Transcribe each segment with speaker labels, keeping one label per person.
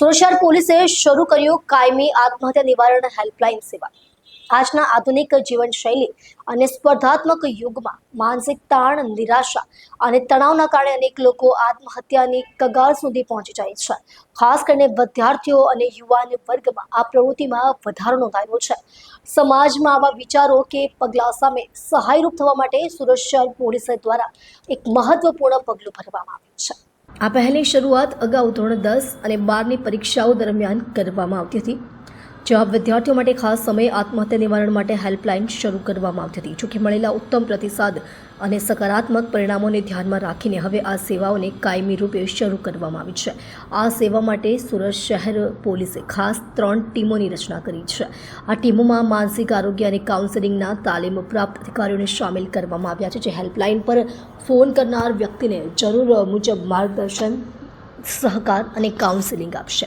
Speaker 1: સુરત પોલીસે શરૂ કર્યું કાયમી આત્મહત્યા નિવારણ હેલ્પલાઇન સેવા. આજના આધુનિક જીવનશૈલી અને સ્પર્ધાત્મક યુગમાં માનસિક તાણ, નિરાશા અને તણાવના કારણે અનેક લોકો આત્મહત્યાની કગાર સુધી પહોંચી જાય છે. ખાસ કરીને વિદ્યાર્થીઓ અને યુવાન વર્ગમાં આ પ્રવૃત્તિમાં વધારો નોંધાયો છે. સમાજમાં આવા વિચારો કે પગલાં સામે સહાયરૂપ થવા માટે સુરક્ષા પોલીસ દ્વારા એક મહત્વપૂર્ણ પગલું ભરવામાં આવ્યું છે. આ પહેલી શરૂઆત અગાઉ ધોરણ દસ અને બારની પરીક્ષાઓ દરમિયાન કરવામાં આવતી હતી. જેમાં વિદ્યાર્થીઓ માટે ખાસ સમયે આત્મહત્યા નિવારણ માટે હેલ્પલાઇન શરૂ કરવામાં આવતી હતી. જોકે મળેલા ઉત્તમ પ્રતિસાદ અને સકારાત્મક પરિણામોને ધ્યાનમાં રાખીને હવે આ સેવાઓને કાયમી રૂપે શરૂ કરવામાં આવી છે. આ સેવા માટે સુરત શહેર પોલીસે ખાસ ત્રણ ટીમોની રચના કરી છે. આ ટીમોમાં માનસિક આરોગ્ય અને કાઉન્સેલિંગના તાલીમ પ્રાપ્ત અધિકારીઓને સામેલ કરવામાં આવ્યા છે, જે હેલ્પલાઇન પર ફોન કરનાર વ્યક્તિને જરૂર મુજબ માર્ગદર્શન, સહકાર અને કાઉન્સેલિંગ આપશે.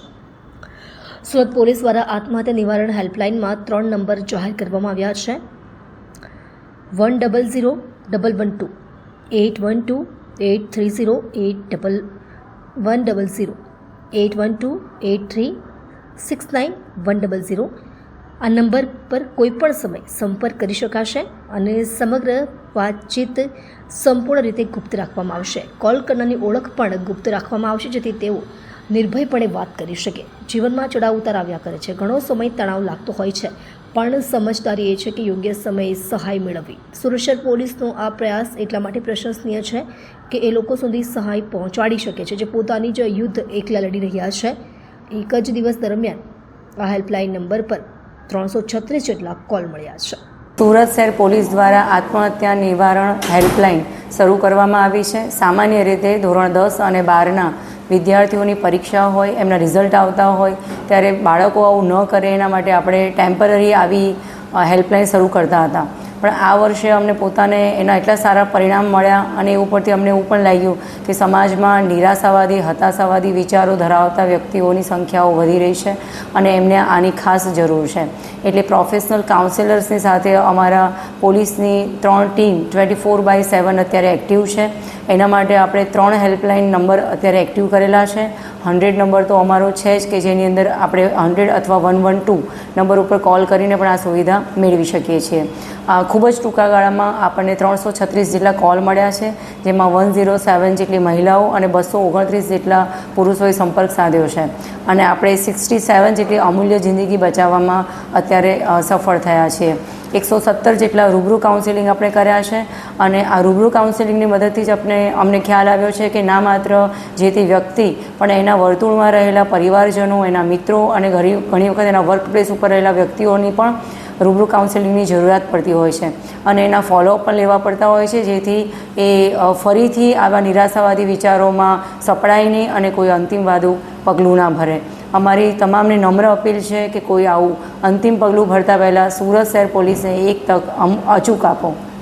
Speaker 1: સુરત પોલીસ દ્વારા આત્મહત્યા નિવારણ હેલ્પલાઇનમાં ત્રણ નંબર જાહેર કરવામાં આવ્યા છે. One double zero double one two, eight one two, eight three zero, eight double one double zero, eight one two, eight three six nine one double zero આ નંબર પર કોઈપણ સમય સંપર્ક કરી શકાશે અને સમગ્ર વાતચીત સંપૂર્ણ રીતે ગુપ્ત રાખવામાં આવશે. કોલ કરનારની ઓળખ પણ ગુપ્ત રાખવામાં આવશે જેથી તેઓ નિર્ભયપણે વાત કરી શકે. જીવનમાં ચડાવ ઉતાર આવ્યા કરે છે. ઘણો સમય તણાવ લાગતો હોય છે. પણ સમજદારી એ છે કે યોગ્ય સમયે સહાય મેળવવી. સુરક્ષિત પોલીસનો આ પ્રયાસ એટલા માટે પ્રશંસનીય છે કે એ લોકો સુધી સહાય પહોંચાડી શકે છે. જે પોતાની જ યુદ્ધ એકલા લડી રહ્યા છે. એક જ દિવસ દરમિયાન આ હેલ્પલાઇન નંબર પર ત્રણસો છત્રીસ જેટલા કોલ મળ્યા છે.
Speaker 2: સુરત શહેર પોલીસ દ્વારા આત્મહત્યા નિવારણ હેલ્પલાઇન શરૂ કરવામાં આવી છે. સામાન્ય રીતે ધોરણ દસ અને બારના વિદ્યાર્થીઓની પરીક્ષા હોય, એમના રિઝલ્ટ આવતા હોય, ત્યારે બાળકો આવું ન કરે, એના માટે આપણે ટેમ્પરરી આવી હેલ્પલાઇન શરૂ કરતા હતા. પણ આ વર્ષે અમને પોતાને એના એટલા સારા પરિણામ મળ્યા અને એ ઉપરથી અમને એવું પણ લાગ્યું કે સમાજમાં નિરાશાવાદી, હતાશાવાદી વિચારો ધરાવતા વ્યક્તિઓની સંખ્યાઓ વધી રહી છે અને એમને આની ખાસ જરૂર છે. એટલે પ્રોફેશનલ કાઉન્સેલર્સની સાથે અમારા પોલીસની ત્રણ team twenty four by seven અત્યારે એક્ટિવ છે. એના માટે આપણે ત્રણ હેલ્પલાઇન નંબર અત્યારે એક્ટિવ કરેલા છે. હંડ્રેડ નંબર તો અમારો છે જ કે જેની અંદર આપણે હંડ્રેડ અથવા વન વન ટુ નંબર ઉપર કોલ કરીને પણ આ સુવિધા મેળવી શકીએ છીએ. ખૂબ જ ટૂંકા ગાળામાં આપણને ત્રણસો છત્રીસ જેટલા કોલ મળ્યા છે, જેમાં વન ઝીરો સેવન જેટલી મહિલાઓ અને બસો ઓગણત્રીસ જેટલા પુરુષોએ સંપર્ક સાધ્યો છે. અને આપણે સિક્સટી સેવન જેટલી અમૂલ્ય જિંદગી બચાવવામાં અત્યારે સફળ થયા છીએ. એકસો સત્તર જેટલા રૂબરૂ કાઉન્સેલિંગ આપણે કર્યા છે અને આ રૂબરૂ કાઉન્સેલિંગની મદદથી જ આપણે, અમને ખ્યાલ આવ્યો છે કે ના માત્ર જે તે વ્યક્તિ, પણ એના વર્તુળમાં રહેલા પરિવારજનો, એના મિત્રો અને ઘણી ઘણી વખત એના વર્ક પ્લેસ ઉપર રહેલા વ્યક્તિઓની પણ રૂબરૂ કાઉન્સેલિંગની જરૂરિયાત પડતી હોય છે. અને એના ફોલોઅપ પણ લેવા પડતા હોય છે, જેથી એ ફરીથી આવા નિરાશાવાદી વિચારોમાં સપડાય નહીં અને કોઈ અંતિમવાદું પગલું ના ભરે. અમારી તમામને નમ્ર અપીલ છે કે કોઈ આવું અંતિમ પગલું ભરતા પહેલાં સુરત શહેર પોલીસને એક તક અમ, અચૂક આપો.